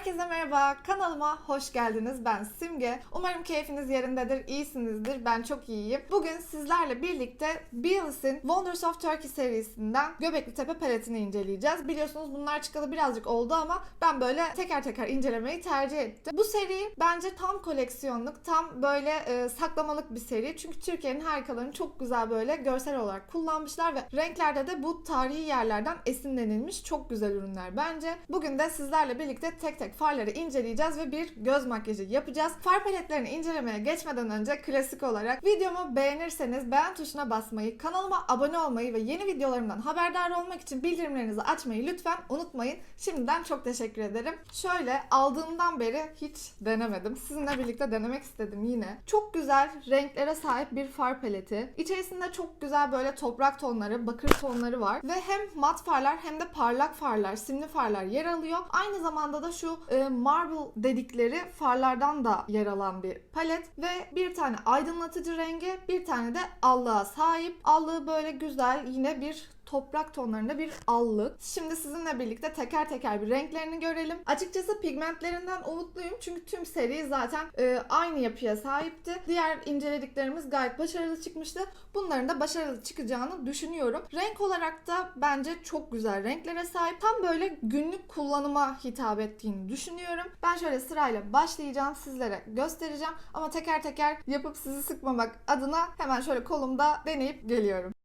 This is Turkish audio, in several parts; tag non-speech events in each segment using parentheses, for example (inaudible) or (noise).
Herkese merhaba, kanalıma hoş geldiniz. Ben Simge. Umarım keyfiniz yerindedir, iyisinizdir. Ben çok iyiyim. Bugün sizlerle birlikte Bielis'in Wonders of Turkey serisinden Göbekli Tepe paletini inceleyeceğiz. Biliyorsunuz bunlar çıkalı birazcık oldu ama ben böyle teker teker incelemeyi tercih ettim. Bu seri bence tam koleksiyonluk, tam böyle e, saklamalık bir seri. Çünkü Türkiye'nin harikalarını çok güzel böyle görsel olarak kullanmışlar ve renklerde de bu tarihi yerlerden esinlenilmiş çok güzel ürünler bence. Bugün de sizlerle birlikte tek tek farları inceleyeceğiz ve bir göz makyajı yapacağız. Far paletlerini incelemeye geçmeden önce klasik olarak videomu beğenirseniz beğen tuşuna basmayı, kanalıma abone olmayı ve yeni videolarımdan haberdar olmak için bildirimlerinizi açmayı lütfen unutmayın. Şimdiden çok teşekkür ederim. Şöyle aldığımdan beri hiç denemedim. Sizinle birlikte denemek istedim yine. Çok güzel renklere sahip bir far paleti. İçerisinde çok güzel böyle toprak tonları, bakır tonları var ve hem mat farlar hem de parlak farlar, simli farlar yer alıyor. Aynı zamanda da şu e, marble dedikleri farlardan da yer alan bir palet ve bir tane aydınlatıcı rengi, bir tane de allığa sahip. Allığı böyle güzel yine bir toprak tonlarında bir allık. Şimdi sizinle birlikte teker teker bir renklerini görelim. Açıkçası pigmentlerinden umutluyum çünkü tüm seri zaten e, aynı yapıya sahipti. Diğer incelediklerimiz gayet başarılı çıkmıştı. Bunların da başarılı çıkacağını düşünüyorum. Renk olarak da bence çok güzel renklere sahip. Tam böyle günlük kullanıma hitap ettiğini düşünüyorum. Ben şöyle sırayla başlayacağım. Sizlere göstereceğim. Ama teker teker yapıp sizi sıkmamak adına hemen şöyle kolumda deneyip geliyorum.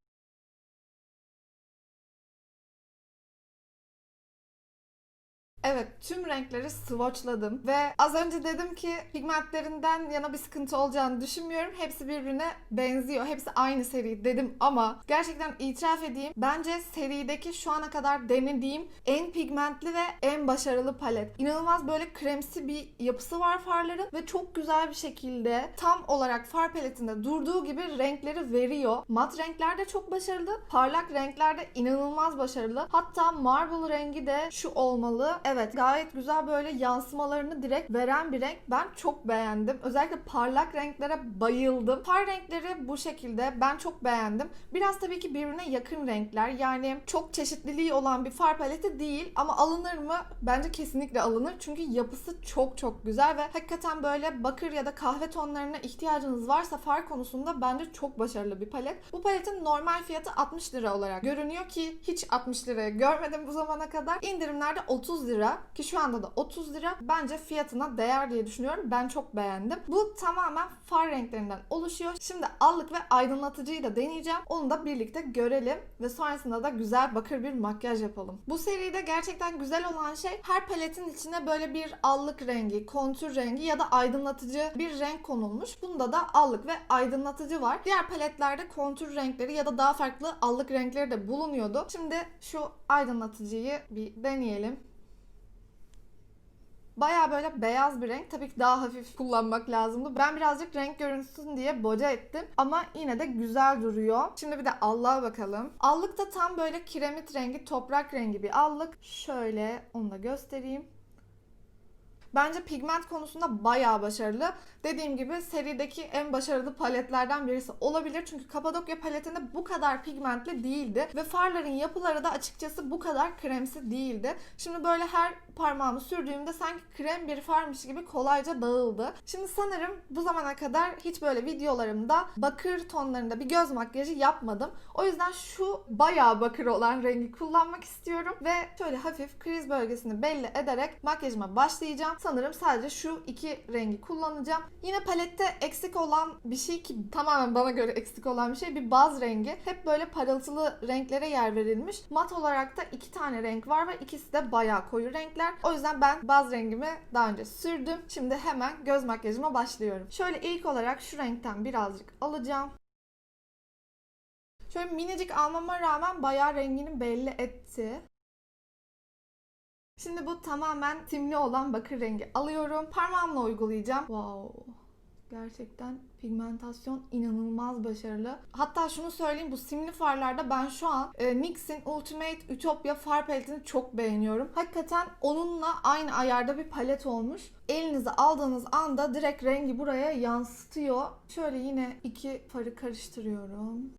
Evet, tüm renkleri swatchladım ve az önce dedim ki pigmentlerinden yana bir sıkıntı olacağını düşünmüyorum. Hepsi birbirine benziyor. Hepsi aynı seri dedim ama gerçekten itiraf edeyim. Bence serideki şu ana kadar denediğim en pigmentli ve en başarılı palet. İnanılmaz böyle kremsi bir yapısı var farların ve çok güzel bir şekilde tam olarak far paletinde durduğu gibi renkleri veriyor. Mat renkler de çok başarılı. Parlak renkler de inanılmaz başarılı. Hatta marble rengi de şu olmalı. Evet gayet güzel böyle yansımalarını direkt veren bir renk. Ben çok beğendim. Özellikle parlak renklere bayıldım. Far renkleri bu şekilde. Ben çok beğendim. Biraz tabii ki birbirine yakın renkler. Yani çok çeşitliliği olan bir far paleti değil ama alınır mı? Bence kesinlikle alınır. Çünkü yapısı çok çok güzel ve hakikaten böyle bakır ya da kahve tonlarına ihtiyacınız varsa far konusunda bence çok başarılı bir palet. Bu paletin normal fiyatı 60 lira olarak görünüyor ki hiç 60 liraya görmedim bu zamana kadar. İndirimlerde 30 lira ki şu anda da 30 lira. Bence fiyatına değer diye düşünüyorum. Ben çok beğendim. Bu tamamen far renklerinden oluşuyor. Şimdi allık ve aydınlatıcıyı da deneyeceğim. Onu da birlikte görelim ve sonrasında da güzel bakır bir makyaj yapalım. Bu seride gerçekten güzel olan şey her paletin içine böyle bir allık rengi, kontür rengi ya da aydınlatıcı bir renk konulmuş. Bunda da allık ve aydınlatıcı var. Diğer paletlerde kontür renkleri ya da daha farklı allık renkleri de bulunuyordu. Şimdi şu aydınlatıcıyı bir deneyelim. Baya böyle beyaz bir renk. Tabii ki daha hafif kullanmak lazımdı. Ben birazcık renk görünsün diye boca ettim. Ama yine de güzel duruyor. Şimdi bir de allığa bakalım. Allık da tam böyle kiremit rengi, toprak rengi bir allık. Şöyle onu da göstereyim. Bence pigment konusunda bayağı başarılı. Dediğim gibi serideki en başarılı paletlerden birisi olabilir. Çünkü Kapadokya paletinde bu kadar pigmentli değildi. Ve farların yapıları da açıkçası bu kadar kremsi değildi. Şimdi böyle her parmağımı sürdüğümde sanki krem bir farmış gibi kolayca dağıldı. Şimdi sanırım bu zamana kadar hiç böyle videolarımda bakır tonlarında bir göz makyajı yapmadım. O yüzden şu bayağı bakır olan rengi kullanmak istiyorum. Ve şöyle hafif kriz bölgesini belli ederek makyajıma başlayacağım. Sanırım sadece şu iki rengi kullanacağım. Yine palette eksik olan bir şey ki tamamen bana göre eksik olan bir şey bir baz rengi. Hep böyle parıltılı renklere yer verilmiş. Mat olarak da iki tane renk var ve ikisi de bayağı koyu renkler. O yüzden ben baz rengimi daha önce sürdüm. Şimdi hemen göz makyajıma başlıyorum. Şöyle ilk olarak şu renkten birazcık alacağım. Şöyle minicik almama rağmen bayağı rengini belli etti. Şimdi bu tamamen simli olan bakır rengi alıyorum. Parmağımla uygulayacağım. Wow. Gerçekten pigmentasyon inanılmaz başarılı. Hatta şunu söyleyeyim bu simli farlarda ben şu an e, NYX'in Ultimate Utopia far paletini çok beğeniyorum. Hakikaten onunla aynı ayarda bir palet olmuş. Elinize aldığınız anda direkt rengi buraya yansıtıyor. Şöyle yine iki farı karıştırıyorum.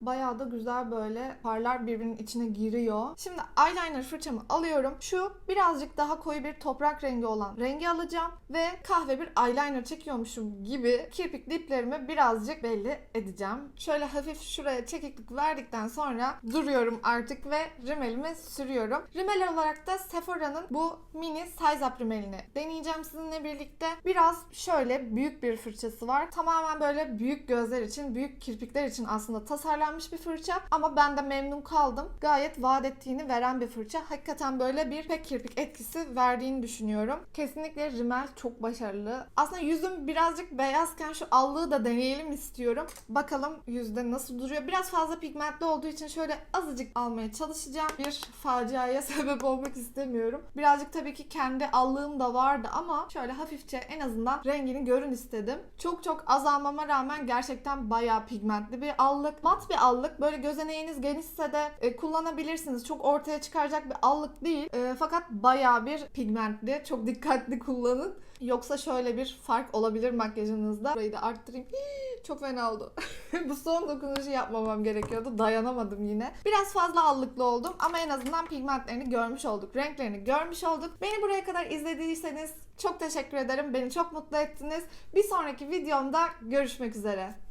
Bayağı da güzel böyle parlar birbirinin içine giriyor. Şimdi eyeliner fırçamı alıyorum. Şu birazcık daha koyu bir toprak rengi olan rengi alacağım. Ve kahve bir eyeliner çekiyormuşum gibi kirpik diplerimi birazcık belli edeceğim. Şöyle hafif şuraya çekiklik verdikten sonra duruyorum artık ve rimelimi sürüyorum. Rimel olarak da Sephora'nın bu mini Size Up rimelini deneyeceğim sizinle birlikte. Biraz şöyle büyük bir fırçası var. Tamamen böyle büyük gözler için, büyük kirpikler için aslında tasarlanmış bir fırça. Ama ben de memnun kaldım. Gayet vaat ettiğini veren bir fırça. Hakikaten böyle bir pek kirpik etkisi verdiğini düşünüyorum. Kesinlikle rimel çok başarılı. Aslında yüzüm birazcık beyazken şu allığı da deneyelim istiyorum. Bakalım yüzde nasıl duruyor. Biraz fazla pigmentli olduğu için şöyle azıcık almaya çalışacağım. Bir faciaya (laughs) sebep olmak istemiyorum. Birazcık tabii ki kendi allığım da vardı ama şöyle hafifçe en azından rengini görün istedim. Çok çok az almama rağmen gerçekten bayağı pigmentli bir allık. Mat bir allık. Böyle gözeneğiniz genişse de e, kullanabilirsiniz. Çok ortaya çıkaracak bir allık değil. E, fakat bayağı bir pigmentli. Çok dikkatli kullanın. Yoksa şöyle bir fark olabilir makyajınızda. Burayı da arttırayım. Hii, Çok fena oldu. (laughs) Bu son dokunuşu yapmamam gerekiyordu. Dayanamadım yine. Biraz fazla allıklı oldum ama en azından pigmentlerini görmüş olduk. Renklerini görmüş olduk. Beni buraya kadar izlediyseniz çok teşekkür ederim. Beni çok mutlu ettiniz. Bir sonraki videomda görüşmek üzere.